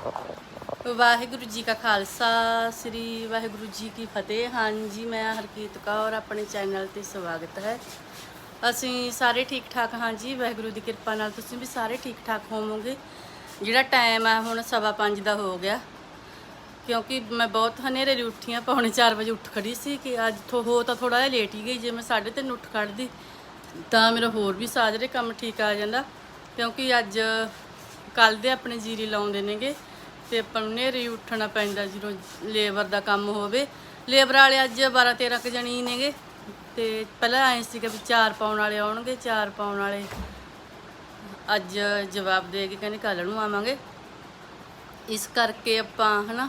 ਵਾਹਿਗੁਰੂ ਜੀ ਕਾ ਖਾਲਸਾ, ਸ੍ਰੀ ਵਾਹਿਗੁਰੂ ਜੀ ਕੀ ਫਤਿਹ। ਹਾਂਜੀ, ਮੈਂ ਹਰਕੀਤ ਕੌਰ, ਆਪਣੇ ਚੈਨਲ ਤੇ ਸਵਾਗਤ ਹੈ। ਅਸੀਂ ਸਾਰੇ ਠੀਕ ਠਾਕ ਹਾਂ ਜੀ, ਵਾਹਿਗੁਰੂ ਦੀ ਕਿਰਪਾ ਨਾਲ ਤੁਸੀਂ ਵੀ ਸਾਰੇ ਠੀਕ ਠਾਕ ਹੋਵੋਗੇ। ਜਿਹੜਾ ਟਾਈਮ ਆ, ਹੁਣ ਸਵਾ ਪੰਜ ਦਾ ਹੋ ਗਿਆ। ਕਿਉਂਕਿ ਮੈਂ ਬਹੁਤ ਹਨੇਰੇ ਦੀ ਉੱਠੀਆਂ ਪੌਣੇ 4 ਵਜੇ ਉੱਠ ਖੜੀ ਸੀ ਕਿ ਅੱਜ ਥੋ, ਹੋ ਤਾਂ ਥੋੜਾ ਜਿਹਾ ਲੇਟ ਹੀ ਗਈ, ਜੇ ਮੈਂ 3:30 ਉੱਠ ਖੜਦੀ ਤਾਂ ਮੇਰਾ ਹੋਰ ਵੀ ਸਾਜਰੇ ਕੰਮ ਠੀਕ ਆ ਜਾਂਦਾ। ਕਿਉਂਕਿ ਅੱਜ ਕੱਲ ਦੇ ਆਪਣੇ ਜੀਰੀ ਲਾਉਂਦੇ ਨੇਗੇ। ਤੇ ਆਪਾਂ ਨੂੰ ਹਨੇਰੇ ਹੀ ਉੱਠਣਾ ਪੈਂਦਾ ਜਦੋਂ ਲੇਬਰ ਦਾ ਕੰਮ ਹੋਵੇ। ਲੇਬਰ ਵਾਲੇ ਅੱਜ 12 13 ਕ ਜਣੀ ਨੇਗੇ ਤੇ ਪਹਿਲਾਂ ਐ ਸੀਗਾ ਵੀ ਚਾਰ ਪਾਉਣ ਵਾਲੇ ਆਉਣਗੇ, ਚਾਰ ਪਾਉਣ ਵਾਲੇ ਅੱਜ ਜਵਾਬ ਦੇ ਕੇ ਕਹਿੰਦੇ ਕੱਲ ਨੂੰ ਆਵਾਂਗੇ। ਇਸ ਕਰਕੇ ਆਪਾਂ ਹਨਾ,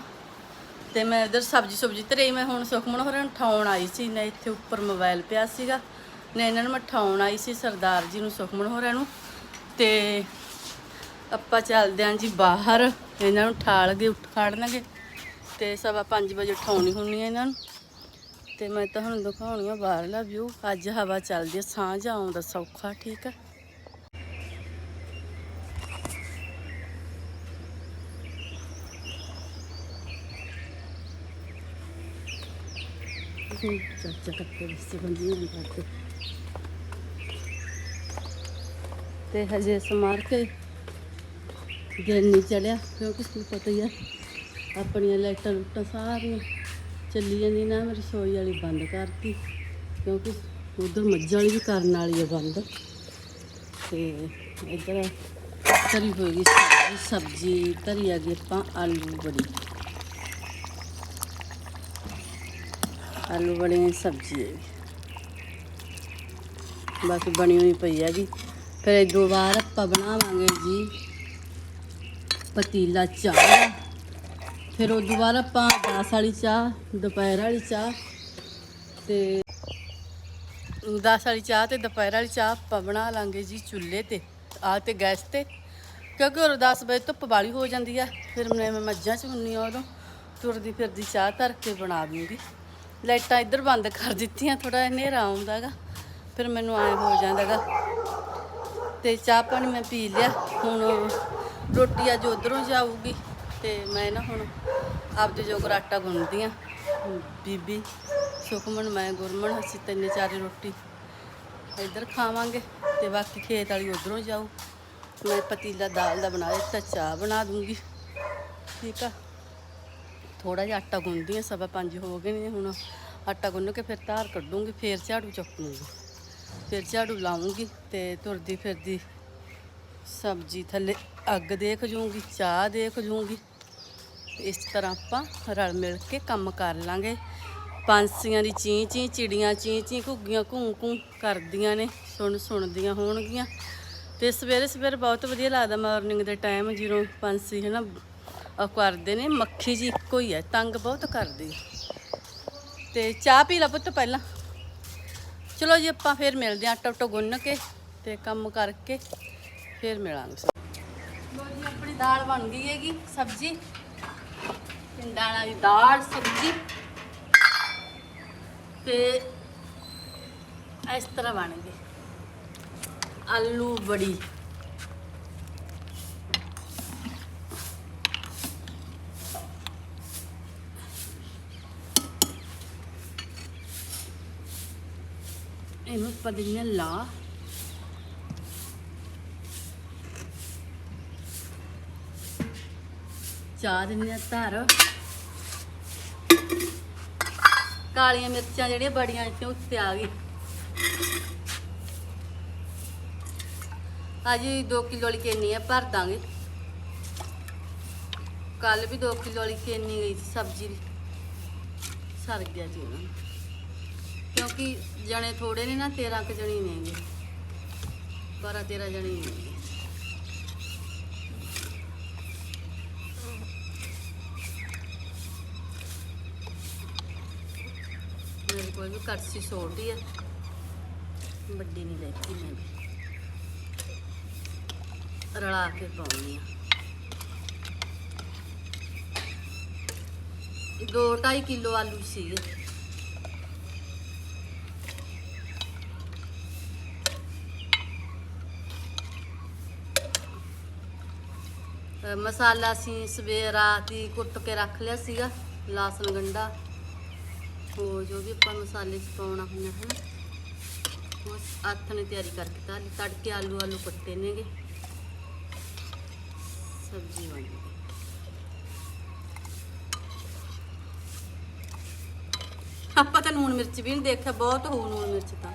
ਤੇ ਮੈਂ ਇਧਰ ਸਬਜੀ ਸੁਬਜੀ ਧਰੀ, ਮੈਂ ਹੁਣ ਸੁਖਮਨ ਹੋਰਾਂ ਨੂੰ ਠਾਉਣ ਆਈ ਸੀ, ਨਾ ਇੱਥੇ ਉੱਪਰ ਮੋਬਾਈਲ ਪਿਆ ਸੀਗਾ, ਨੇ ਇਹਨਾਂ ਨੂੰ ਮੈਂ ਠਾਉਣ ਆਈ ਸੀ ਸਰਦਾਰ ਜੀ ਨੂੰ, ਸੁਖਮਨ ਹੋਰਾਂ ਨੂੰ, ਤੇ ਆਪਾਂ ਚੱਲਦੇ ਆਂ ਜੀ ਬਾਹਰ, ਇਹਨਾਂ ਨੂੰ ਠਾਲ ਕੇ ਉੱਠ ਖੜਨਗੇ। ਤੇ ਸਵਾ 5 ਵਜੇ ਉਠਾਉਣੀ ਹੁੰਨੀ ਹੈ ਇਹਨਾਂ ਨੂੰ। ਤੇ ਮੈਂ ਤੁਹਾਨੂੰ ਦਿਖਾਉਣੀ ਆ ਬਾਹਰਲਾ ਵਿਊ ਅੱਜ ਹਵਾ ਚੱਲਦੀ ਹੈ ਸਾਂਝ ਆਉਂਦਾ ਸੌਖਾ, ਠੀਕ ਹੈ ਚਾਚਾ ਟੱਕੇ ਸੇ ਬੰਦੀਆਂ ਕਰਦੇ। ਤੇ ਹਜੇ ਸਮਾਰ ਕੇ ਦਿਨ ਨਹੀਂ ਚੜਿਆ, ਕਿਉਂਕਿ ਤੁਹਾਨੂੰ ਪਤਾ ਹੀ ਆ, ਆਪਣੀਆਂ ਲਾਈਟਾਂ ਲੁੱਟਾਂ ਸਾਰੀਆਂ ਚੱਲੀ ਜਾਂਦੀ ਨਾ, ਮੈਂ ਰਸੋਈ ਵਾਲੀ ਬੰਦ ਕਰਤੀ, ਕਿਉਂਕਿ ਉਧਰ ਮੱਝਾਂ ਵਾਲੀ ਵੀ ਕਰਨ ਵਾਲੀ ਆ ਬੰਦ। ਤੇ ਇੱਧਰ ਤਰੀ ਹੋਏਗੀ ਸਬਜ਼ੀ ਸਬਜ਼ੀ, ਧਰੀ ਆ ਗਈ ਆਪਾਂ ਆਲੂ ਬੜੀ। ਆਲੂ ਬੜੀਆਂ ਸਬਜ਼ੀ ਹੈ ਬਸ ਬਣੀ ਹੋਈ ਪਈ ਹੈਗੀ ਫਿਰ ਦੋ ਵਾਰ ਆਪਾਂ ਬਣਾਵਾਂਗੇ ਜੀ। ਪਤੀਲਾ ਚਾਹ ਦਾ। ਫਿਰ ਉਦੋਂ ਬਾਅਦ ਆਪਾਂ 10 ਵਾਲੀ ਚਾਹ, ਦੁਪਹਿਰ ਵਾਲੀ ਚਾਹ ਤੇ 10 ਵਾਲੀ ਚਾਹ ਤੇ ਦੁਪਹਿਰ ਵਾਲੀ ਚਾਹ ਆਪਾਂ ਬਣਾ ਲਾਂਗੇ ਜੀ ਚੁੱਲ੍ਹੇ ਤੇ ਆ ਤੇ ਗੈਸ ਤੇ। ਕਿਉਂਕਿ ਹੋਰ 10 ਵਜੇ ਧੁੱਪ ਵਾਲੀ ਹੋ ਜਾਂਦੀ ਆ, ਫਿਰ ਮੈਂ ਮੈਂ ਮੱਝਾਂ ਚ ਹੁੰਨੀ ਆ ਉਦੋਂ, ਤੁਰਦੀ ਫਿਰਦੀ ਚਾਹ ਧਰ ਕੇ ਬਣਾ ਦੂੰਗੀ। ਲਾਈਟਾਂ ਇੱਧਰ ਬੰਦ ਕਰ ਦਿੱਤੀਆਂ ਥੋੜਾ ਹਨੇਰਾ ਆਉਂਦਾਗਾ ਫਿਰ ਮੈਨੂੰ ਐ ਹੋ ਜਾਂਦਾਗਾ ਤੇ ਚਾਹ ਪਾਣੀ ਮੈਂ ਪੀ ਲਿਆ, ਹੁਣ ਰੋਟੀ ਅੱਜ ਉਧਰੋਂ ਜਾਊਗੀ ਤੇ ਮੈਂ ਨਾ ਹੁਣ ਆਪਦੇ ਜੋਗਰ ਆਟਾ ਗੁੰਨਦੀ ਆ ਬੀਬੀ ਸੁਖਮਨ, ਮੈਂ, ਗੁਰਮਨ, ਅਸੀਂ ਤਿੰਨ ਚਾਰੇ ਰੋਟੀ ਇੱਧਰ ਖਾਵਾਂਗੇ ਤੇ ਬਾਕੀ ਖੇਤ ਵਾਲੀ ਉਧਰੋਂ ਜਾਊ। ਮੈਂ ਪਤੀਲਾ ਦਾਲ ਦਾ ਬਣਾ ਦਿੱਤਾ, ਚਾਹ ਬਣਾ ਦੂੰਗੀ। ਠੀਕ ਆ। ਥੋੜਾ ਜਿਹਾ ਆਟਾ ਗੁੰਨਦੀ ਆ ਸਵਾ ਪੰਜ ਹੋ ਗਏ ਨੇ ਹੁਣ। ਆਟਾ ਗੁੰਨ ਕੇ ਫਿਰ ਧਾਰ ਕੱਢੂੰਗੀ, ਫਿਰ ਝਾੜੂ ਚੱਕੂੰਗੀ ਫਿਰ ਝਾੜੂ ਲਾਉਂਗੀ ਤੇ ਤੁਰਦੀ ਫਿਰਦੀ ਸਬਜ਼ੀ ਥੱਲੇ ਅੱਗ ਦੇਖ ਜੂੰਗੀ, ਚਾਹ ਦੇਖ ਜੂੰਗੀ। ਇਸ ਤਰ੍ਹਾਂ ਆਪਾਂ ਰਲ ਮਿਲ ਕੇ ਕੰਮ ਕਰ ਲਾਂਗੇ। ਪੰਛੀਆਂ ਦੀ ਚੀਂ ਚੀਂ, ਚਿੜੀਆਂ ਚੀਂ ਚੀਂ, ਘੁੱਗੀਆਂ ਘੂੰ ਘੂੰ ਕਰਦੀਆਂ ਨੇ, ਸੁਣ ਸੁਣਦੀਆਂ ਹੋਣਗੀਆਂ। ਤੇ ਸਵੇਰੇ ਸਵੇਰੇ ਬਹੁਤ ਵਧੀਆ ਲੱਗਦਾ ਮਾਰਨਿੰਗ ਦੇ ਟਾਈਮ ਜਦੋਂ ਪੰਛੀ ਹੈ ਨਾ ਉਹ ਕਰਦੇ ਨੇ, ਮੱਖੀ ਜੀ ਇੱਕੋ ਹੀ ਹੈ ਤੰਗ ਬਹੁਤ ਕਰਦੀ। ਹੈ ਤੇ ਚਾਹ ਪੀ ਲਾ ਪੁੱਤ ਪਹਿਲਾਂ। ਚਲੋ ਜੀ ਆਪਾਂ ਫਿਰ ਮਿਲਦੇ ਹਾਂ ਆਟਾ ਟੋ ਗੁੰਨ ਕੇ ਤੇ ਕੰਮ ਕਰਕੇ। ਫਿਰ ਮਿਲਾਂਗੇ ਲੋ ਜੀ, ਆਪਣੀ ਦਾਲ ਬਣ ਗਈ ਹੈਗੀ, ਸਬਜ਼ੀ। ਪਿੰਡਾਂ ਵਾਲੀ ਦਾਲ, ਸਬਜ਼ੀ। ਤੇ ਇਸ ਤਰ੍ਹਾਂ ਬਣ ਗਈ ਆਲੂ ਬੜੀ ਇਹਨੂੰ ਪਦੀਨਾ ਲਾ ਚਾਹ ਦਿੰਦੇ ਆ ਧਰ। ਕਾਲੀਆਂ ਮਿਰਚਾਂ ਜਿਹੜੀਆਂ ਬੜੀਆਂ ਇੱਥੇ ਉੱਤੇ ਆ ਗਈ। ਅੱਜ 2 ਕਿਲੋ ਵਾਲੀ ਕੇਨੀ ਆ, ਭਰ ਦਾਂਗੇ। ਕੱਲ ਵੀ 2 ਕਿਲੋ ਵਾਲੀ ਕੇਨੀ ਗਈ ਸੀ ਸਬਜ਼ੀ ਦੀ। ਸਰ ਗਿਆ ਜੀ ਉਹਨਾਂ ਨੂੰ। ਕਿਉਂਕਿ ਜਣੇ ਥੋੜੇ ਨੇ ਨਾ 13 ਕੁ ਜਣੀ ਨੇਗੇ। 12 13 ਜਣੀ ਨੇ ਮੇਰੇ ਕੋਲ ਵੀ ਕਰਸੀ ਛੋਟੀ ਆ। ਵੱਡੀ ਨਹੀਂ ਲੈਤੀ ਮੈਂ। ਵੀ ਰਲਾ ਕੇ ਪਾਉਣੀ ਆ। ਦੋ 2.5 ਕਿਲੋ ਆਲੂ ਸੀਗੇ ਮਸਾਲਾ ਅਸੀਂ ਸਵੇਰ ਰਾਤ ਹੀ ਕੁੱਟ ਕੇ ਰੱਖ ਲਿਆ ਸੀਗਾ, ਲਾਸਨ ਗੰਡਾ। ਉਹ ਜੋ ਵੀ ਆਪਾਂ ਮਸਾਲੇ ਚ ਪਾਉਣਾ ਹੁੰਦਾ ਹੈ ਉਹ ਹੱਥ ਨੇ ਤਿਆਰੀ ਕਰਕੇ ਤਾਂ ਤੜਕੇ ਆਲੂ ਆਲੂ ਕੱਟੇ ਨੇਗੇ ਸਬਜ਼ੀ ਬਣ ਗਈ। ਆਪਾਂ ਤਾਂ ਨੂਣ ਮਿਰਚ ਵੀ ਨਹੀਂ ਦੇਖਿਆ ਬਹੁਤ ਹੋ ਨੂਣ ਮਿਰਚ ਤਾਂ।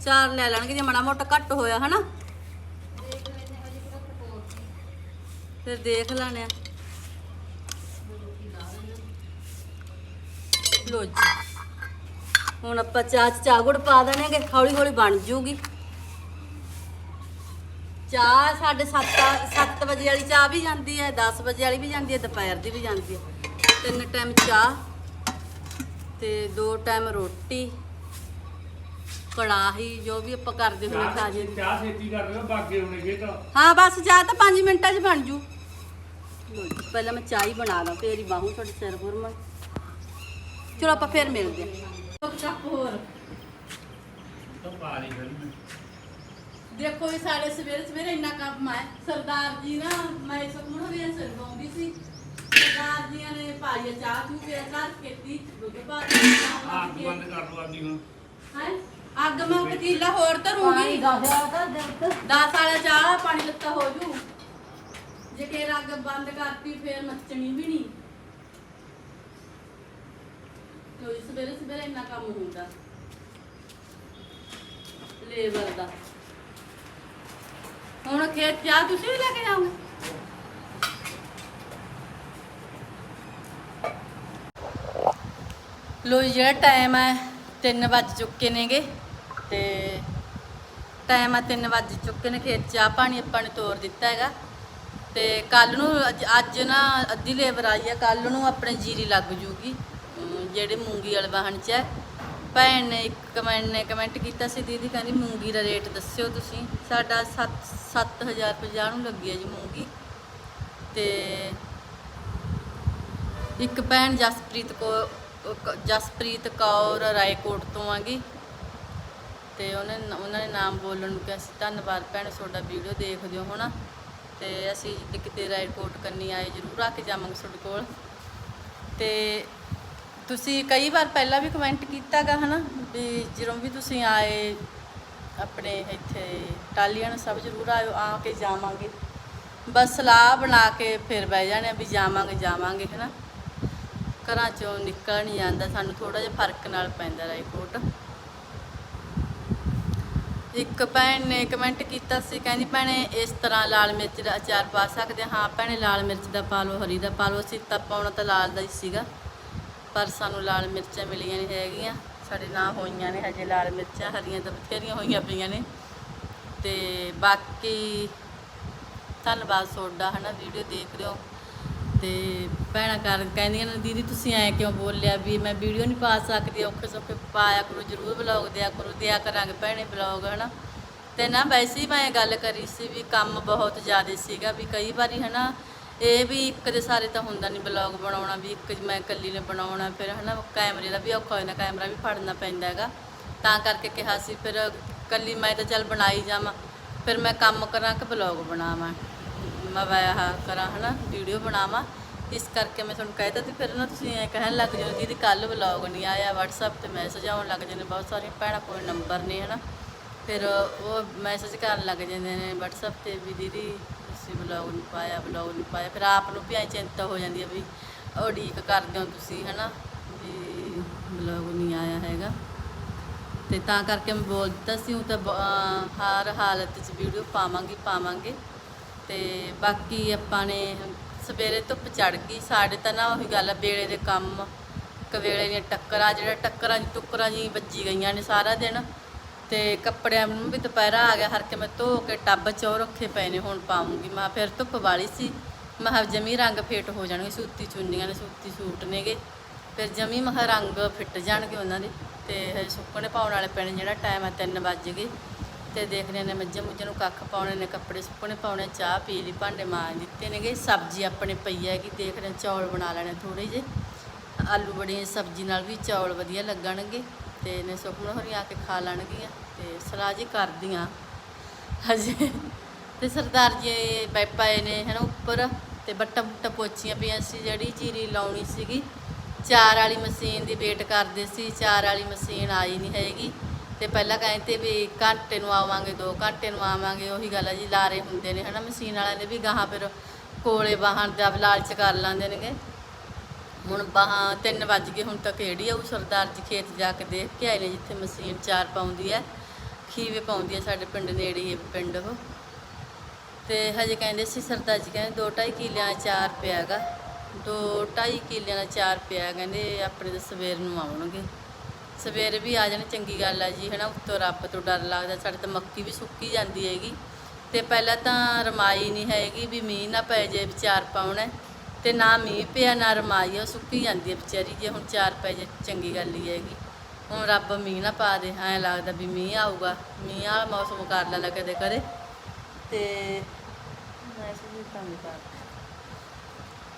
ਚਾਰ ਲੈ ਲੈਣਗੇ ਜੇ ਮਾੜਾ ਮੋਟਾ ਘੱਟ ਹੋਇਆ ਹਨਾ। ਫਿਰ ਦੇਖ ਲੈਣੇ ਆ। ਲੋ ਜੀ। ਹੁਣ ਆਪਾਂ ਚਾਹ ਚ ਚਾਹ ਗੁੜ ਪਾ ਦੇਣਗੇ ਹੌਲੀ ਹੌਲੀ ਬਣ ਜੂਗੀ। ਚਾਹ ਸਾਡੇ 7 7 ਵਜੇ ਵਾਲੀ ਚਾਹ ਵੀ ਜਾਂਦੀ ਹੈ 10 ਵਜੇ ਵਾਲੀ ਵੀ ਜਾਂਦੀ ਹੈ ਦੁਪਹਿਰ ਦੀ ਵੀ ਜਾਂਦੀ ਹੈ। ਤਿੰਨ ਟਾਈਮ ਚਾਹ ਤੇ ਦੋ ਟਾਈਮ ਰੋਟੀ ਕੜਾਹੀ ਜੋ ਵੀ ਆਪਾਂ ਕਰਦੇ ਹੁੰਦੇ ਖਾ ਜੇ ਚਾਹ ਛੇਤੀ ਕਰ ਰਹੇ ਹੋ ਬਾਗੇ ਹੋਣਗੇ ਤਾਂ। ਹਾਂ ਬਸ ਚਾਹ ਤਾਂ 5 ਮਿੰਟਾਂ 'ਚ ਬਣ ਜੂ। ਜੀ, ਪਹਿਲਾਂ ਮੈਂ ਚਾਹ ਹੀ ਬਣਾ ਲਾਂ ਫੇਰ ਹੀ ਬਾਹੂ ਤੁਹਾਡੇ ਸਿਰ ਗੁਰਮਨ ਚਲੋ ਆਪਾਂ ਫੇਰ ਮਿਲਦੇ ਹਾਂ ਕੱਪ ਹੋਰ ਤਾਂ ਪਾ ਲਈ ਫਿਰ ਮੈਂ ਦੇਖੋ ਇਹ ਸਾਡੇ ਸਵੇਰੇ ਸਵੇਰੇ ਇੰਨਾ ਕੰਮ ਹੈ ਸਰਦਾਰ ਜੀ ਨਾ ਮੈਂ ਸੁਖਮਨ ਵੀ ਸਿਰ ਪਾਉਂਦੀ ਸੀ ਸਰਦਾਰ ਜੀਆਂ ਨੇ ਪਾਈ ਚਾਹ ਤੂੰ ਫੇਰ ਘਰ ਕੀਤੀ ਦੁੱਧ ਪਾ ਆਹ ਕੇ ਬੰਦ ਕਰ ਲਓ ਆਦੀ ਹੁਣ ਹੈ ਅੱਗ ਮੈਂ ਪਤੀਲਾ ਹੋਰ ਧਰੂੰਗੀ ਦਸ ਵਾਲਾ ਚਾਹ ਪਾਣੀ ਲੱਤਾ ਹੋ ਜੂ ਜੇ ਕੇ ਅੱਗ ਬੰਦ ਕਰਤੀ ਫੇਰ ਮੱਚਣੀ ਵੀ ਨਹੀਂ ਲੋ ਇਸ ਸਵੇਰੇ ਸਵੇਰੇ ਇੰਨਾ ਕੰਮ ਹੁੰਦਾ। ਲੇਬਰ ਦਾ। ਹੁਣ ਖੇਤ ਚਾਹ ਤੁਸੀਂ ਵੀ ਲੈ ਕੇ ਜਾਓਗੇ? ਲੋ ਜਿਹੜਾ ਟਾਈਮ ਹੈ 3 ਵੱਜ ਚੁੱਕੇ ਨੇਗੇ। ਤੇ ਟਾਈਮ ਆ 3 ਵੱਜ ਚੁੱਕੇ ਨੇ। ਖੇਤ ਚਾਹ ਪਾਣੀ ਆਪਾਂ ਨੇ ਤੋਰ ਦਿੱਤਾ ਹੈਗਾ। ਤੇ ਕੱਲ ਨੂੰ ਅੱਜ- ਨਾ ਅੱਧੀ ਲੇਬਰ ਆਈ ਹੈ। ਕੱਲ ਨੂੰ ਆਪਣੇ ਜੀਰੀ ਲੱਗ ਜੂਗੀ। ਜਿਹੜੇ ਮੂੰਗੀ ਵਾਲੇ ਵਾਹਨ 'ਚ ਹੈ। ਭੈਣ ਨੇ ਇੱਕ ਕਮੈਂਟ ਨੇ ਕਮੈਂਟ ਕੀਤਾ ਸੀ ਦੀਦੀ, ਕਹਿੰਦੀ ਮੂੰਗੀ ਦਾ ਰੇਟ ਦੱਸਿਓ ਤੁਸੀਂ। ਸਾਡਾ 7 7050 ਨੂੰ ਲੱਗੀ ਹੈ ਜੀ ਮੂੰਗੀ। ਤੇ ਇੱਕ ਭੈਣ ਜਸਪ੍ਰੀਤ ਕੋ ਜਸਪ੍ਰੀਤ ਕੌਰ ਰਾਏਕੋਟ ਤੋਂ ਆਂਗੀ। ਤੇ ਉਹਨੇ ਉਹਨਾਂ ਨੇ ਨਾਮ ਬੋਲਣ ਨੂੰ ਕਿਹਾ ਸੀ, ਧੰਨਵਾਦ ਭੈਣ, ਤੁਹਾਡਾ ਵੀਡੀਓ ਦੇਖਦੇ ਹੋ ਹਨਾ ਤੇ ਅਸੀਂ ਜੇ ਕਿਤੇ ਰਾਏਕੋਟ ਕੰਨੀ ਆਏ, ਜ਼ਰੂਰ ਆ ਕੇ ਜਾਵਾਂਗੇ ਤੁਹਾਡੇ ਕੋਲ। ਤੇ ਤੁਸੀਂ ਕਈ ਵਾਰ ਪਹਿਲਾਂ ਵੀ ਕਮੈਂਟ ਕੀਤਾਗਾ, ਹਨਾ? ਵੀ ਜਦੋਂ ਵੀ ਤੁਸੀਂ ਆਏ, ਆਪਣੇ ਇੱਥੇ ਟਾਲੀਆਂ ਸਭ ਜ਼ਰੂਰ ਆਇਓ, ਆ ਕੇ ਜਾਵਾਂਗੇ। ਬਸ ਸਲਾਹ ਬਣਾ ਕੇ ਫਿਰ ਬਹਿ ਜਾਣੇ ਆ ਵੀ ਜਾਵਾਂਗੇ ਜਾਵਾਂਗੇ, ਹਨਾ? ਘਰਾਂ ਚੋਂ ਨਿਕਲ ਨਹੀਂ ਜਾਂਦਾ ਸਾਨੂੰ ਥੋੜਾ ਜਿਹਾ ਫ਼ਰਕ ਨਾਲ ਪੈਂਦਾ ਰਾਏਕੋਟ ਇੱਕ ਭੈਣ ਨੇ ਕਮੈਂਟ ਕੀਤਾ ਸੀ, ਕਹਿੰਦੀ ਭੈਣੇ ਇਸ ਤਰ੍ਹਾਂ ਲਾਲ ਮਿਰਚ ਦਾ ਅਚਾਰ ਪਾ ਸਕਦੇ ਹਾਂ ਹਾਂ ਭੈਣੇ, ਲਾਲ ਮਿਰਚ ਦਾ ਪਾ ਲਓ, ਹਰੀ ਦਾ ਪਾ ਲਓ, ਅਸੀਂ ਤਾਂ ਪਾਉਣਾ ਤਾਂ ਲਾਲ ਦਾ ਹੀ ਸੀਗਾ। ਪਰ ਸਾਨੂੰ ਲਾਲ ਮਿਰਚਾਂ ਮਿਲੀਆਂ ਨਹੀਂ ਹੈਗੀਆਂ। ਸਾਡੇ ਨਾਂ ਹੋਈਆਂ ਨੇ ਹਜੇ ਲਾਲ ਮਿਰਚਾਂ, ਹਰੀਆਂ ਤਾਂ ਬਥੇਰੀਆਂ ਹੋਈਆਂ ਪਈਆਂ ਨੇ। ਤੇ ਬਾਕੀ ਧੰਨਵਾਦ ਤੁਹਾਡਾ, ਹਨਾ, ਵੀਡੀਓ ਦੇਖ ਰਹੇ ਹੋ। ਤੇ ਭੈਣਾਂ ਕਰ ਕਹਿੰਦੀਆਂ ਨੇ, ਦੀਦੀ, ਤੁਸੀਂ ਐ ਕਿਉਂ ਬੋਲਿਆ ਵੀ ਮੈਂ ਵੀਡੀਓ ਨਹੀਂ ਪਾ ਸਕਦੀ? ਔਖੇ ਸੌਖੇ ਪਾਇਆ ਕਰੋ, ਜ਼ਰੂਰ ਬਲੌਗ ਦਿਆ ਕਰੋ, ਦਿਆ ਕਰਾਂਗੇ ਭੈਣੇ ਬਲੌਗ ਹਨਾ। ਤੇ ਨਾ ਵੈਸੇ ਹੀ ਮੈਂ ਗੱਲ ਕਰੀ ਸੀ ਵੀ ਕੰਮ ਬਹੁਤ ਜ਼ਿਆਦਾ ਸੀਗਾ, ਵੀ ਕਈ ਵਾਰੀ, ਹਨਾ ਇਹ ਵੀ ਇੱਕ ਦੇ ਸਾਰੇ ਤਾਂ ਹੁੰਦਾ ਨਹੀਂ ਬਲੌਗ ਬਣਾਉਣਾ, ਵੀ ਇੱਕ ਮੈਂ ਇਕੱਲੀ ਨੇ ਬਣਾਉਣਾ, ਫਿਰ ਹਨਾ ਕੈਮਰੇ ਦਾ ਵੀ ਔਖਾ ਹੋ ਜਾਂਦਾ, ਕੈਮਰਾ ਵੀ ਫੜਨਾ ਪੈਂਦਾ ਹੈਗਾ। ਤਾਂ ਕਰਕੇ ਕਿਹਾ ਸੀ, ਫਿਰ ਇਕੱਲੀ ਮੈਂ ਤਾਂ ਚੱਲ ਬਣਾਈ ਜਾਵਾਂ, ਫਿਰ ਮੈਂ ਕੰਮ ਕਰਾਂ ਕਿ ਬਲੌਗ ਬਣਾਵਾਂ? ਮੈਂ ਵਾਇਆ ਕਰਾਂ ਹਨਾ ਵੀਡੀਓ ਬਣਾਵਾਂ। ਇਸ ਕਰਕੇ ਮੈਂ ਤੁਹਾਨੂੰ ਕਹਿ ਤਾ ਤੇ ਫਿਰ ਨਾ ਤੁਸੀਂ ਐ ਕਹਿਣ ਲੱਗ ਜਾਓ ਦੀਦੀ ਕੱਲ ਵਲੌਗ ਨਹੀਂ ਆਇਆ, WhatsApp ਤੇ ਮੈਸੇਜ ਆਉਣ ਲੱਗ ਜਾਂਦੇ ਬਹੁਤ ਸਾਰੀਆਂ ਭੈਣਾਂ ਕੋਲ ਨੰਬਰ ਨੇ ਨਾ ਫਿਰ ਉਹ ਮੈਸੇਜ ਕਰਨ ਲੱਗ ਜਾਂਦੇ ਨੇ, WhatsApp ਤੇ ਵੀ ਦੀਦੀ ਤੁਸੀਂ ਵਲੌਗ ਨਹੀਂ ਪਾਇਆ ਵਲੌਗ ਨਹੀਂ ਪਾਇਆ। ਫਿਰ ਆਪ ਨੂੰ ਵੀ ਐ ਚਿੰਤਾ ਹੋ ਜਾਂਦੀ ਹੈ ਵੀ ਉਡੀਕ ਕਰਦੇ ਹੋ ਤੁਸੀਂ, ਹਨਾ? ਵੀ ਵਲੌਗ ਨਹੀਂ ਆਇਆ ਹੈਗਾ। ਤੇ ਤਾਂ ਕਰਕੇ ਮੈਂ ਬੋਲ ਦਿੱਤਾ ਸੀ ਉਹ ਤਾਂ ਬ- ਹਰ ਹਾਲਤ 'ਚ ਵੀਡੀਓ ਪਾਵਾਂਗੀ, ਪਾਵਾਂਗੇ। ਤੇ ਬਾਕੀ ਆਪਾਂ ਨੇ ਸਵੇਰੇ ਧੁੱਪ ਚੜ ਗਈ, ਸਾਡੇ ਤਾਂ ਨਾ ਉਹੀ ਗੱਲ ਆ ਵੇਲੇ ਦੇ ਕੰਮ, ਕਵੇਲੇ ਦੀਆਂ ਟੱਕਰਾਂ, ਜਿਹੜਾ ਟੱਕਰਾਂ ਦੀ ਟੁੱਕਰਾਂ ਜੀ ਵੱਜੀ ਗਈਆਂ ਨੇ ਸਾਰਾ ਦਿਨ। ਤੇ ਕੱਪੜਿਆਂ ਨੂੰ ਵੀ ਦੁਪਹਿਰਾ ਆ ਗਿਆ, ਹਰ ਕੇ ਮੈਂ ਧੋ ਕੇ ਟੱਬ 'ਚ ਉਹ ਰੱਖੇ ਪਏ ਨੇ, ਹੁਣ ਪਾਉਂਗੀ। ਮੈਂ ਫਿਰ ਧੁੱਪ ਵਾਲੀ ਸੀ। ਮੈਂ ਕਿਹਾ ਜਮੀ ਰੰਗ ਫੇਟ ਹੋ ਜਾਣਗੇ, ਸੂਤੀ ਚੁੰਨੀਆਂ ਨੇ, ਸੂਤੀ ਸੂਟ ਨੇਗੇ। ਫਿਰ ਜਮੀ ਮੈਂ ਕਿਹਾ ਰੰਗ ਫਿੱਟ ਜਾਣਗੇ ਉਹਨਾਂ ਦੇ। ਤੇ ਹਜੇ ਸੁੱਕਣੇ ਪਾਉਣ ਵਾਲੇ ਪੈਣੇ, ਜਿਹੜਾ ਟਾਈਮ ਹੈ 3 ਵੱਜ ਗਏ। ਤੇ ਦੇਖਦੇ ਨੇ ਮੱਝਾਂ ਮੁੱਝਾਂ ਨੂੰ ਕੱਖ ਪਾਉਣੇ ਨੇ, ਕੱਪੜੇ ਸੁੱਕਣੇ ਪਾਉਣੇ, ਚਾਹ ਪੀ ਲਈ, ਭਾਂਡੇ ਮਾਂਜ ਦਿੱਤੇ ਨੇਗੇ। ਸਬਜ਼ੀ ਆਪਣੇ ਪਈ ਹੈਗੀ, ਦੇਖਦੇ ਹਾਂ ਚੌਲ ਬਣਾ ਲੈਣੇ ਥੋੜੇ ਜਿਹੇ। ਆਲੂ ਬੜੀਆਂ ਸਬਜ਼ੀ ਨਾਲ ਵੀ ਚੌਲ ਵਧੀਆ ਲੱਗਣਗੇ। ਤੇ ਨੇ ਸੁਖਮਨ ਹੋਰੀ ਆ ਕੇ ਖਾ ਲੈਣਗੀਆਂ ਤੇ ਸਲਾਹ ਜੀ ਕਰਦੀਆਂ। ਹਜੇ ਤੇ ਸਰਦਾਰ ਜੀ ਬੈ, ਪਏ ਨੇ ਹਨਾ ਉੱਪਰ ਤੇ ਬੱਟਾ ਬੁੱਟਾ ਪੋਚੀਆਂ ਪਈਆਂ ਸੀ, ਜਿਹੜੀ ਜੀਰੀ ਲਾਉਣੀ ਸੀਗੀ। ਚਾਰ ਵਾਲੀ ਮਸ਼ੀਨ ਦੀ ਵੇਟ ਕਰਦੇ ਸੀ, ਚਾਰ ਵਾਲੀ ਮਸ਼ੀਨ ਆਈ ਨਹੀਂ ਹੈਗੀ। ਤੇ ਪਹਿਲਾਂ ਕਹਿੰਦੇ ਵੀ ਘੰਟੇ ਨੂੰ ਆਵਾਂਗੇ 2 ਘੰਟੇ ਨੂੰ ਆਵਾਂਗੇ, ਉਹੀ ਗੱਲ ਆ ਜੀ, ਲਾਰੇ ਹੁੰਦੇ ਨੇ ਹਨਾ ਮਸ਼ੀਨ ਵਾਲਿਆਂ ਦੇ ਵੀ ਗਾਹਾਂ ਫਿਰ ਕੋਲੇ ਵਾਹਣ ਦਾ ਲਾਲਚ ਕਰ ਲੈਂਦੇ ਨੇਗੇ। ਹੁਣ ਬਾਹਾਂ 3 ਵੱਜ ਗਏ, ਹੁਣ ਤੱਕ ਜਿਹੜੀ ਆ ਉਹ ਸਰਦਾਰ ਜੀ ਖੇਤ ਜਾ ਕੇ ਦੇਖ ਕੇ ਆਏ ਨੇ, ਜਿੱਥੇ ਮਸ਼ੀਨ ਚਾਰ ਪਾਉਂਦੀ ਹੈ ਖੀਵੇ ਪਾਉਂਦੀ ਹੈ ਸਾਡੇ ਪਿੰਡ ਨੇੜੇ ਹੀ ਪਿੰਡ ਉਹ। ਤੇ ਹਜੇ ਕਹਿੰਦੇ ਸੀ ਸਰਦਾਰ ਜੀ, ਕਹਿੰਦੇ 2.5 ਕਿੱਲਿਆਂ ਦਾ ਚਾਰ ਪਿਆਗਾ 2.5 ਕਿੱਲਿਆਂ ਦਾ ਚਾਰ ਪਿਆ, ਕਹਿੰਦੇ ਆਪਣੇ ਤਾਂ ਸਵੇਰ ਨੂੰ ਆਉਣਗੇ। ਸਵੇਰ ਵੀ ਆ ਜਾਣ, ਚੰਗੀ ਗੱਲ ਆ ਜੀ, ਹਨਾ, ਉੱਤੋਂ ਰੱਬ ਤੋਂ ਡਰ ਲੱਗਦਾ, ਸਾਡੇ ਤਾਂ ਮੱਕੀ ਵੀ ਸੁੱਕੀ ਜਾਂਦੀ ਹੈਗੀ। ਤੇ ਪਹਿਲਾਂ ਤਾਂ ਰਮਾਈ ਨਹੀਂ ਹੈਗੀ ਵੀ ਮੀਂਹ ਨਾ ਪੈ ਜੇ ਵੀ ਚਾਰ ਪਾਉਣਾ। ਤੇ ਨਾ ਮੀਂਹ ਪਿਆ ਨਾ ਰਮਾਈ ਆ, ਉਹ ਸੁੱਕੀ ਜਾਂਦੀ ਹੈ ਵਿਚਾਰੀ ਜੇ ਹੁਣ ਚਾਰ ਪੈ ਜੇ ਚੰਗੀ ਗੱਲ ਹੀ ਹੈਗੀ। ਹੁਣ ਰੱਬ ਮੀਂਹ ਨਾ ਪਾ ਦੇ ਐਂ ਲੱਗਦਾ ਵੀ ਮੀਂਹ ਆਊਗਾ ਮੀਂਹ ਵਾਲਾ ਮੌਸਮ ਕਰ ਲੈਂਦਾ ਕਦੇ ਕਦੇ। ਤੇ ਮੈਸੇਜ ਵੀ ਕੰਮ ਕਰ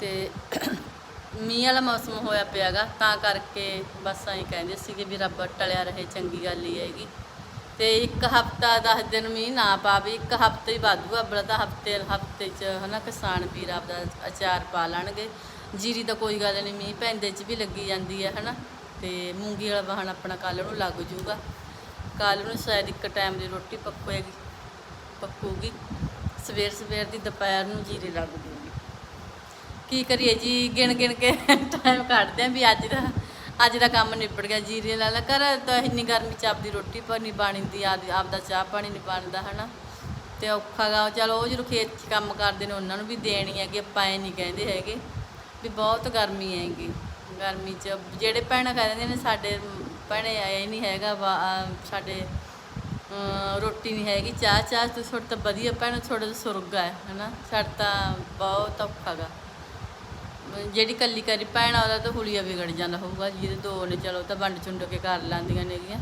ਤੇ ਮੀਂਹ ਵਾਲਾ ਮੌਸਮ ਹੋਇਆ ਪਿਆਗਾ ਤਾਂ ਕਰਕੇ ਬਸ ਐਂ ਕਹਿੰਦੇ ਸੀਗੇ ਵੀ ਰੱਬ ਟਲਿਆ ਰਹੇ ਚੰਗੀ ਗੱਲ ਹੀ ਹੈਗੀ। ਤੇ ਇੱਕ ਹਫਤਾ 10 ਦਿਨ ਮੀਂਹ ਨਾ ਪਾਵੇ, ਇੱਕ ਹਫ਼ਤੇ ਹੀ ਵਾਧੂ ਅਬਲਾ ਤਾਂ ਹਫ਼ਤੇ ਹਫ਼ਤੇ ਚ ਹਨਾ ਕਿਸਾਨ ਵੀਰ ਆਪਦਾ ਅਚਾਰ ਪਾ ਲੈਣਗੇ। ਜੀਰੀ ਤਾਂ ਕੋਈ ਗੱਲ ਨਹੀਂ, ਮੀਂਹ ਪੈਂਦੇ ਚ ਵੀ ਲੱਗੀ ਜਾਂਦੀ ਹੈ ਹਨਾ। ਤੇ ਮੂੰਗੀ ਵਾਲਾ ਵਾਹਣ ਆਪਣਾ ਕੱਲ ਨੂੰ ਲੱਗ ਜੂਗਾ। ਕੱਲ ਨੂੰ ਸ਼ਾਇਦ ਇੱਕ ਟਾਈਮ ਦੀ ਰੋਟੀ ਪੱਕੇਗੀ, ਪੱਕੂਗੀ। ਸਵੇਰ ਸਵੇਰ ਦੀ ਦੁਪਹਿਰ ਨੂੰ ਜੀਰੀ ਲੱਗ ਜੂਗੀ। ਕੀ ਕਰੀਏ ਜੀ, ਗਿਣ ਗਿਣ ਕੇ ਟਾਈਮ ਕੱਢਦੇ ਆਂ ਵੀ ਅੱਜ ਦਾ ਅੱਜ ਦਾ ਕੰਮ ਨਿਬੜ ਗਿਆ ਜੀਰੇ ਲਾ ਲਾ ਕਰ ਤਾਂ ਇੰਨੀ ਗਰਮੀ ਚ ਆਪਦੀ ਰੋਟੀ ਪਾਣੀ ਬਣਦੀ ਆ ਆਪਦਾ ਚਾਹ ਪਾਣੀ ਨਹੀਂ ਬਣਦਾ, ਹਨਾ? ਤੇ ਔਖਾ ਗਾ। ਚਲੋ ਉਹ ਜਦੋਂ ਖੇਤ 'ਚ ਕੰਮ ਕਰਦੇ ਨੇ, ਉਹਨਾਂ ਨੂੰ ਵੀ ਦੇਣੀ ਹੈਗੀ, ਆਪਾਂ ਐ ਨਹੀਂ ਕਹਿੰਦੇ ਹੈਗੇ ਵੀ ਬਹੁਤ ਗਰਮੀ ਹੈਗੀ। ਗਰਮੀ 'ਚ ਜਿਹੜੇ ਭੈਣਾਂ ਕਹਿੰਦੇ ਨੇ, ਸਾਡੇ ਭੈਣੇ ਆਏ ਨਹੀਂ ਹੈਗਾ, ਵਾ- ਅਹ ਸਾਡੇ, ਅਮ, ਰੋਟੀ ਨਹੀਂ ਹੈਗੀ, ਚਾਹ ਚਾਹ ਤੇ ਛੋਟ ਤਾਂ ਵਧੀਆ ਭੈਣ ਥੋੜਾ ਜਿਹਾ ਸੁਰਗ ਹੈ ਹਨਾ? ਸਾਡਾ ਤਾਂ ਬਹੁਤ ਔਖਾ ਗਾ। ਜਿਹੜੀ ਕੱਲੀ ਕਰੀ ਭੈਣ ਆ, ਉਹਦਾ ਤਾਂ ਹੁਲੀਆ ਵਿਗੜ ਜਾਂਦਾ ਹੋਊਗਾ, ਜਿਹਦੇ ਦੋ ਨੇ, ਚਲੋ ਤਾਂ ਵੰਡ ਚੁੰਡ ਕੇ ਕਰ ਲੈਂਦੀਆਂ ਨੇਗੀਆਂ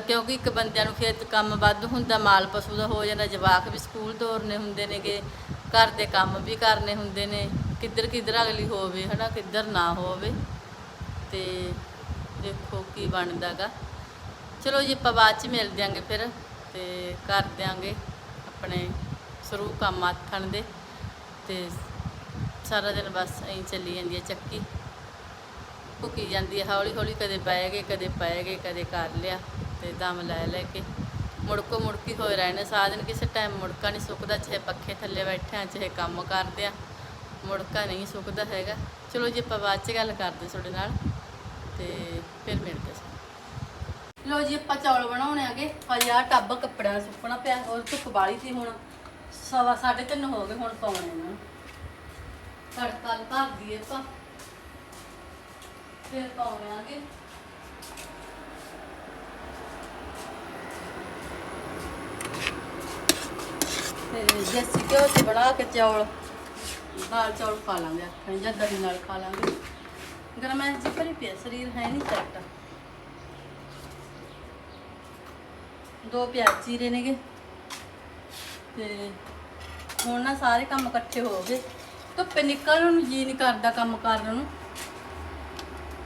ਕਿਉਂਕਿ ਇੱਕ ਬੰਦਿਆਂ ਨੂੰ ਖੇਤ ਕੰਮ ਵੱਧ ਹੁੰਦਾ, ਮਾਲ ਪਸ਼ੂ ਦਾ ਹੋ ਜਾਂਦਾ, ਜਵਾਕ ਵੀ ਸਕੂਲ ਤੋਰਨੇ ਹੁੰਦੇ ਨੇਗੇ, ਘਰ ਦੇ ਕੰਮ ਵੀ ਕਰਨੇ ਹੁੰਦੇ ਨੇ, ਕਿੱਧਰ ਕਿੱਧਰ ਅਗਲੀ ਹੋਵੇ, ਹਨਾ, ਕਿੱਧਰ ਨਾ ਹੋਵੇ, ਤੇ ਦੇਖੋ ਕੀ ਬਣਦਾਗਾ। ਚਲੋ ਜੀ, ਆਪਾਂ ਬਾਅਦ ਚ ਮਿਲ ਦਿਆਂਗੇ ਫਿਰ, ਤੇ ਕਰ ਦਿਆਂਗੇ ਆਪਣੇ ਸ਼ੁਰੂ ਕੰਮ ਆਖਣ ਦੇ, ਤੇ ਸਾਰਾ ਦਿਨ ਬਸ ਐਂ ਚੱਲੀ ਜਾਂਦੀ ਹੈ ਚੱਕੀ। ਭੁੱਕੀ ਜਾਂਦੀ ਹੈ ਹੌਲੀ ਹੌਲੀ ਕਦੇ ਪੈ ਗਏ, ਕਦੇ ਪੈ ਗਏ, ਕਦੇ ਕਰ ਲਿਆ ਤੇ ਦਮ ਲੈ ਲੈ ਕੇ। ਮੁੜਕੋ ਮੁੜਕੀ ਹੋਏ ਰਹਿਣੇ, ਸਾਰਾ ਦਿਨ ਕਿਸੇ ਟਾਈਮ ਮੁੜਕਾ ਨਹੀਂ ਸੁੱਕਦਾ, ਚਾਹੇ ਪੱਖੇ ਥੱਲੇ ਬੈਠੇ ਆ, ਚਾਹੇ ਕੰਮ ਕਰਦੇ ਆ। ਮੁੜਕਾ ਨਹੀਂ ਸੁੱਕਦਾ ਹੈਗਾ। ਚਲੋ ਜੀ, ਆਪਾਂ ਬਾਅਦ ਚ ਗੱਲ ਕਰਦੇ ਤੁਹਾਡੇ ਨਾਲ ਤੇ ਫਿਰ ਮਿਲਦੇ ਹਾਂ ਲੋ ਜੀ, ਆਪਾਂ ਚੌਲ ਬਣਾਉਣੇ ਆਗੇ ਹਜੇ ਆਹ ਟੱਬ ਕੱਪੜਿਆਂ ਦਾ ਸੁੱਕਣਾ ਪਿਆ ਔਰ ਧੁੱਪ ਬਾਲੀ ਸੀ ਹੁਣ। ਸਵਾ ਸਾਢੇ ਤਿੰਨ ਹੋ ਗਏ, ਹੁਣ ਪਾਉਣੇ ਇਹਨਾਂ ਨੂੰ। ਤੜਕਾ ਧਰ ਦਈਏ ਆਪਾਂ। ਫਿਰ ਪਾਉਣੇ ਤੇ ਦੇਸੀ ਘਿਓ ਚ ਬਣਾ ਕੇ ਚੌਲ। ਦਾਲ ਚੌਲ ਖਾ ਲਾਂਗੇ ਆਖਣ ਜਾਂ ਦਹੀਂ ਨਾਲ ਖਾ ਲਾਂਗੇ। ਗਰਮੈਸ਼ ਜੀ ਭਰੀ ਪਿਆ ਸਰੀਰ ਹੈ ਨਹੀਂ ਚੱਟ ਦੋ ਪਿਆਜ਼ ਚੀਰੇ ਨੇਗੇ। ਤੇ ਹੁਣ ਨਾ ਸਾਰੇ ਕੰਮ ਇਕੱਠੇ ਹੋ ਗਏ। ਧੁੱਪੇ ਨਿਕਲਣ ਨੂੰ ਜੀ ਨਹੀਂ ਕਰਦਾ ਕੰਮ ਕਰਨ ਨੂੰ।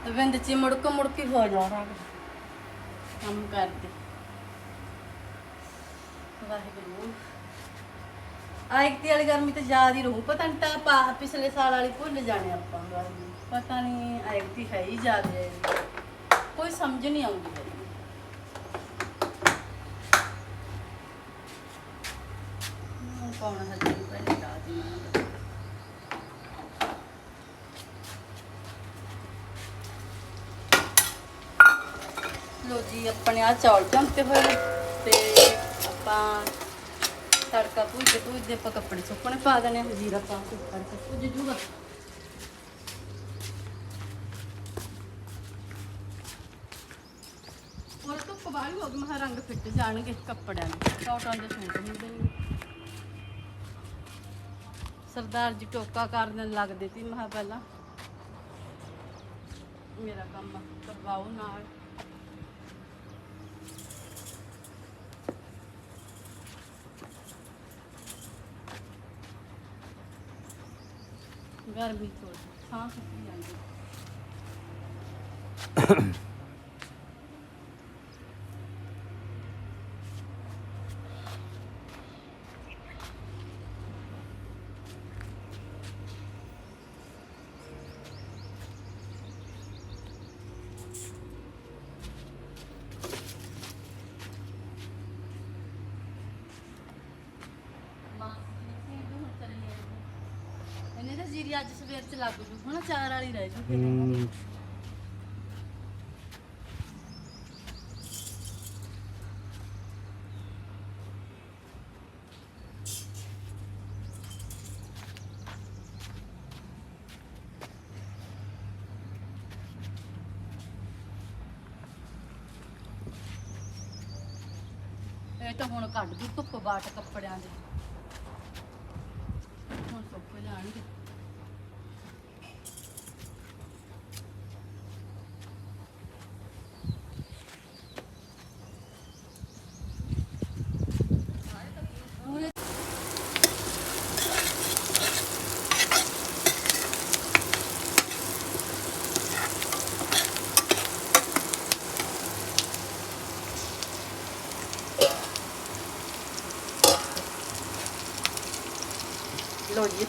ਤੇ ਵਿੰਦ ਚ ਮੁੜਕ ਮੁੜਕੀ ਹੋ ਜਾਣਾ ਕੰਮ ਕਰਦੇ। ਵਾਹਿਗੁਰੂ। ਆਇਕਤੀ ਵਾਲੀ ਗਰਮੀ ਤੇ ਜ਼ਿਆਦਾ ਹੀ ਰਹੂ। ਪਤਾ ਨਹੀਂ ਤਾਂ ਪਿਛਲੇ ਸਾਲ ਵਾਲੀ ਭੁੱਲ ਜਾਣੇ ਆਪਾਂ ਗਰਮੀ ਪਤਾ ਨਹੀਂ ਆਇਕਤੀ ਹੈ ਹੀ ਜ਼ਿਆਦਾ ਕੋਈ ਸਮਝ ਨਹੀਂ ਆਉਂਦੀ ਹੈਗੀ। ਕੌਣ ਹੱਜੀ ਪਹਿਲੇ ਰਾਤ ਨੂੰ ਲੋ ਜੀ ਆਪਣੇ ਆ ਚੌਲ ਚਮਤੇ ਹੋਏ ਨੇ ਤੇ ਆਪਾਂ ਤੜਕਾ ਭੁੱਜ ਭੁੱਜ ਆਪਾਂ ਕੱਪੜੇ ਸੁੱਕਣੇ ਪਾ ਦੇਣੇ ਆ, ਜੀਰਾ ਪਾ ਕੇ ਤੜਕਾ ਭੁੱਜ ਜੂਗਾ। ਹੋਰ ਧੁੱਪ ਬਾਹਲੀ ਹੋ ਗਈ ਮਹਾ ਰੰਗ ਫਿੱਟ ਜਾਣਗੇ ਕੱਪੜਿਆਂ ਦੇ ਕਾਟਨ ਦੇ ਸੂਟ ਹੁੰਦੇ ਨੇ ਸਰਦਾਰ ਜੀ ਟੋਕਾ ਕਰਨ ਲੱਗਦੇ ਸੀ ਮਹਾ ਪਹਿਲਾਂ ਮੇਰਾ ਕੰਮ ਕਰਵਾਓ ਨਾਲ। ਗਰਮੀ ਥੋੜੀ ਸਾਹ ਸੁੱਕੀ ਜਾਂਦੀ ਜੀ ਅੱਜ ਸਵੇਰ ਚ ਲੱਗ ਜੂ। ਹੁਣ ਚਾਰ ਵਾਲੀ ਰਹਿ ਜੂ ਹੂੰ। ਇਹ ਤਾਂ ਹੁਣ ਕੱਢ ਦੂ ਧੁੱਪ ਬਾਟ ਕੱਪੜਿਆਂ ਦੇ ਹੁਣ ਸੁੱਕ ਜਾਣਗੇ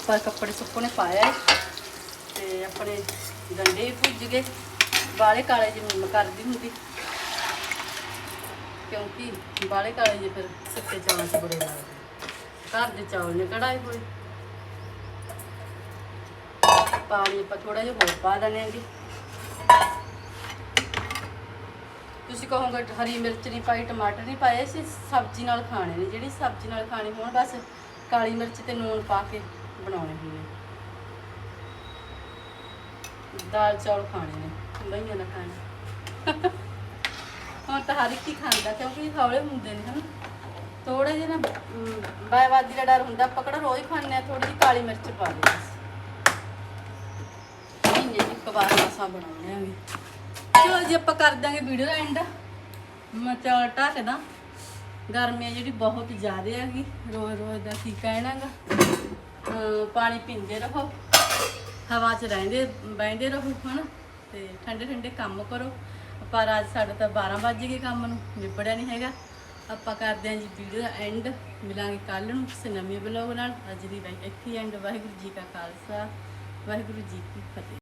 ਲੋ ਜੀ ਆਪਾਂ ਕੱਪੜੇ ਸੁੱਕਣੇ ਪਾਇਆ ਹੈ ਤੇ ਆਪਣੇ ਗੰਡੇ ਵੀ ਭੁੱਜ ਗਏ। ਬਾਲੇ ਕਾਲੇ ਜਿਹੇ ਮੈਂ ਕਰਦੀ ਹੁੰਦੀ। ਕਿਉਂਕਿ ਬਾਲੇ ਕਾਲੇ ਜੇ ਫਿਰ ਸੁੱਕੇ ਚਾਵਲ 'ਚ ਬੁਰੇ ਲੱਗਦੇ। ਘਰ ਦੇ ਚੌਲ ਨੇ ਕੜਾਈ ਹੋਏ। ਪਾਣੀ ਆਪਾਂ ਥੋੜਾ ਜਿਹਾ ਹੋਰ ਪਾ ਦਣਾਂਗੇ ਤੁਸੀਂ ਕਹੋਗੇ ਹਰੀ ਮਿਰਚ ਨਹੀਂ ਪਾਈ, ਟਮਾਟਰ ਨਹੀਂ ਪਾਏ ਸੀ ਸਬਜ਼ੀ ਨਾਲ ਖਾਣੇ ਨੇ। ਜਿਹੜੀ ਸਬਜ਼ੀ ਨਾਲ ਖਾਣੀ ਹੋਣ ਬਸ ਕਾਲੀ ਮਿਰਚ ਤੇ ਨੂਣ ਪਾ ਕੇ ਬਣਾਉਣੇ ਹੁੰਦੇ ਦਾਲ ਚੌਲ ਖਾਣੇ ਨੇ ਬਈਆਂ ਨਾ ਖਾਣੇ। ਹੁਣ ਤਾਂ ਹਰ ਇੱਕ ਹੀ ਖਾਂਦਾ, ਕਿਉਂਕਿ ਹੌਲੇ ਹੁੰਦੇ ਨੇ, ਹਨਾ। ਥੋੜੇ ਜਿਹਾ ਨਾ ਬਾਇਵਾਦੀ ਦਾ ਡਰ ਹੁੰਦਾ, ਆਪਾਂ ਰੋਜ਼ ਖਾਂਦੇ ਆ ਥੋੜੀ ਜਿਹੀ ਕਾਲੀ ਮਿਰਚ ਪਾ ਦੇ ਬਸ। ਮਹੀਨੇ ਦੀ ਇੱਕ ਵਾਰ ਮਸਾਂ ਬਣਾਉਂਦੇ ਆਂਗੇ ਚਲੋ ਜੀ, ਆਪਾਂ ਕਰ ਦਾਂਗੇ ਵੀਡੀਓ ਦਾ ਐਂਡ ਮੈਂ ਚੌਲ ਢੱਕਦਾ। ਗਰਮੀ ਆ ਜਿਹੜੀ ਬਹੁਤ ਜ਼ਿਆਦਾ ਹੈਗੀ ਰੋਜ਼ ਰੋਜ਼ ਦਾ ਕੀ ਕਹਿਣਾਗਾ। ਪਾਣੀ ਪੀਂਦੇ ਰਹੋ। ਹਵਾ 'ਚ ਰਹਿੰਦੇ ਬੈਠਦੇ ਰਹੋ, ਹਨਾ? ਤੇ ਠੰਡੇ ਠੰਡੇ ਕੰਮ ਕਰੋ। ਪਰ ਅੱਜ ਸਾਡੇ ਤਾਂ 12 ਵੱਜ ਗਏ ਕੰਮ ਨੂੰ, ਨਿਬੜਿਆ ਨਹੀਂ ਹੈਗਾ। ਆਪਾਂ ਕਰਦੇ ਹਾਂ ਜੀ ਵੀਡੀਓ ਦਾ ਐਂਡ ਮਿਲਾਂਗੇ ਕੱਲ ਨੂੰ ਕਿਸੇ ਨਵੇਂ ਬਲੌਗ ਨਾਲ। ਅੱਜ ਦੀ ਬਾਈ ਇੱਥੇ ਐਂਡ ਵਾਹਿਗੁਰੂ ਜੀ ਕਾ ਖਾਲਸਾ, ਵਾਹਿਗੁਰੂ ਜੀ ਕੀ ਫਤਿਹ।